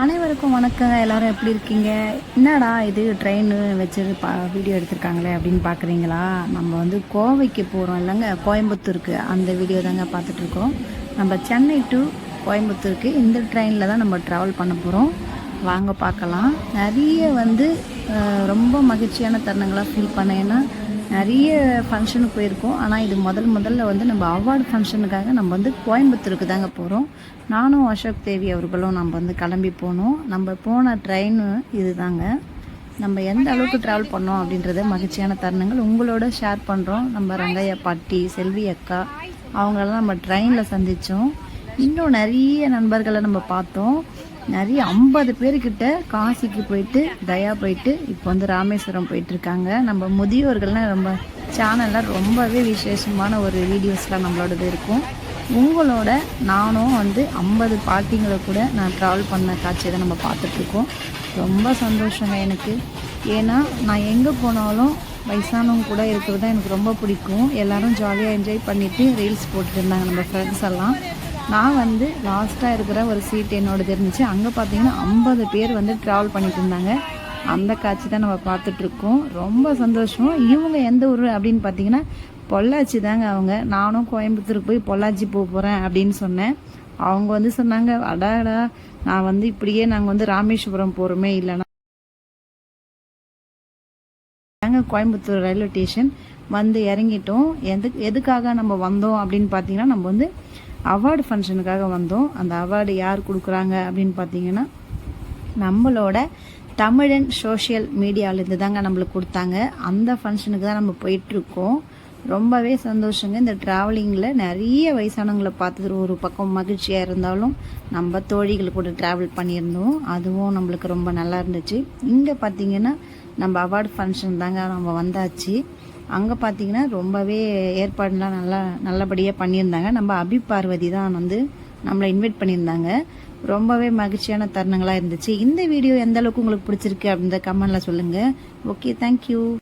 அனைவருக்கும் வணக்கம் எல்லாரும் எப்படி இருக்கீங்க? என்னடா இது ட்ரெயின் வச்சு பா வீடியோ எடுத்திருக்காங்களே அப்படின்னு பார்க்குறீங்களா நம்ம வந்து கோவைக்கு போகிறோம் இல்லைங்க கோயம்புத்தூருக்கு. அந்த வீடியோ தாங்க பார்த்துட்ருக்கோம். நம்ம சென்னை டு கோயம்புத்தூருக்கு இந்த ட்ரெயினில் தான் நம்ம ட்ராவல் பண்ண போகிறோம் வாங்க பார்க்கலாம். நிறைய வந்து ரொம்ப மகிழ்ச்சியான தருணங்களாக ஃபீல் பண்ணேன்னா நிறைய ஃபங்க்ஷனுக்கு போயிருக்கோம். ஆனால் இது முதல் முதல்ல வந்து நம்ம அவார்டு ஃபங்க்ஷனுக்காக நம்ம வந்து கோயம்புத்தூருக்கு தாங்க போகிறோம் நானும் அசோக் தேவி அவர்களும் நம்ம வந்து கிளம்பி போனோம். நம்ம போன ட்ரெயின் இது தாங்க நம்ம எந்த அளவுக்கு ட்ராவல் பண்ணோம் அப்படின்றத மகிழ்ச்சியான தருணங்கள் உங்களோட ஷேர் பண்ணுறோம் நம்ம ரங்கையா பாட்டி செல்வி அக்கா அவங்களெல்லாம் நம்ம ட்ரெயினில் சந்தித்தோம் இன்னும் நிறைய நண்பர்களை நம்ம பார்த்தோம். நிறைய ஐம்பது பேர்கிட்ட காசிக்கு போயிட்டு தயா போயிட்டு இப்போ வந்து ராமேஸ்வரம் போயிட்டுருக்காங்க. நம்ம முதியோர்கள்லாம் ரொம்ப சேனலில் ரொம்பவே விசேஷமான ஒரு வீடியோஸ்லாம் நம்மளோடது இருக்கும். உங்களோட நானும் வந்து ஐம்பது பாட்டிங்களை கூட நான் ட்ராவல் பண்ண காட்சியை தான் நம்ம பார்த்துட்ருக்கோம். ரொம்ப சந்தோஷங்க எனக்கு. ஏன்னா நான் எங்கே போனாலும் வயசானவங்க கூட இருக்கிறது தான் எனக்கு ரொம்ப பிடிக்கும். எல்லாரும் ஜாலியாக என்ஜாய் பண்ணிவிட்டு ரீல்ஸ் போட்டுட்டு இருந்தாங்க நம்ம ஃப்ரெண்ட்ஸ் எல்லாம். நான் வந்து லாஸ்ட்டாக இருக்கிற ஒரு சீட் என்னோடது இருந்துச்சு. அங்கே பார்த்தீங்கன்னா ஐம்பது பேர் வந்து ட்ராவல் பண்ணிட்டு இருந்தாங்க. அந்த காட்சி தான் நம்ம பார்த்துட்ருக்கோம் ரொம்ப சந்தோஷம். இவங்க எந்த ஊர் அப்படின்னு பார்த்தீங்கன்னா பொள்ளாச்சி தாங்க அவங்க. நானும் கோயம்புத்தூருக்கு போய் பொள்ளாச்சி போக போகிறேன் அப்படின்னு சொன்னேன். அவங்க வந்து சொன்னாங்க அடாடா நான் வந்து இப்படியே நாங்கள் வந்து ராமேஸ்வரம் போகிறோமே இல்லைன்னா நாங்க கோயம்புத்தூர் ரயில்வே ஸ்டேஷன் வந்து இறங்கிட்டோம். எது எதுக்காக நம்ம வந்தோம் அப்படின்னு பார்த்தீங்கன்னா நம்ம வந்து அவார்டு ஃபங்க்ஷனுக்காக வந்தோம். அந்த அவார்டு யார் கொடுக்குறாங்க அப்படின்னு பார்த்தீங்கன்னா நம்மளோட தமிழன் சோஷியல் மீடியாவிலேருந்து தாங்க நம்மளுக்கு கொடுத்தாங்க. அந்த ஃபங்க்ஷனுக்கு தான் நம்ம போயிட்டுருக்கோம். ரொம்பவே சந்தோஷங்க. இந்த ட்ராவலிங்கில் நிறைய வயசானவங்களை பார்த்தது ஒரு பக்கம் மகிழ்ச்சியாக இருந்தாலும் நம்ம தோழிகள் கூட ட்ராவல் பண்ணியிருந்தோம். அதுவும் நம்மளுக்கு ரொம்ப நல்லா இருந்துச்சு. இங்கே பார்த்தீங்கன்னா நம்ம அவார்டு ஃபங்க்ஷன் தாங்க நம்ம வந்தாச்சு. அங்கே பார்த்தீங்கன்னா ரொம்பவே ஏற்பாடுலாம் நல்லா நல்லபடியாக பண்ணியிருந்தாங்க. நம்ம அபி பார்வதி தான் வந்து நம்மளை இன்வைட் பண்ணியிருந்தாங்க. ரொம்பவே மகிழ்ச்சியான தருணங்களாக இருந்துச்சு. இந்த வீடியோ எந்த அளவுக்கு உங்களுக்கு பிடிச்சிருக்கு அப்படின்ற கமெண்டில் சொல்லுங்கள் ஓகே தேங்க்யூ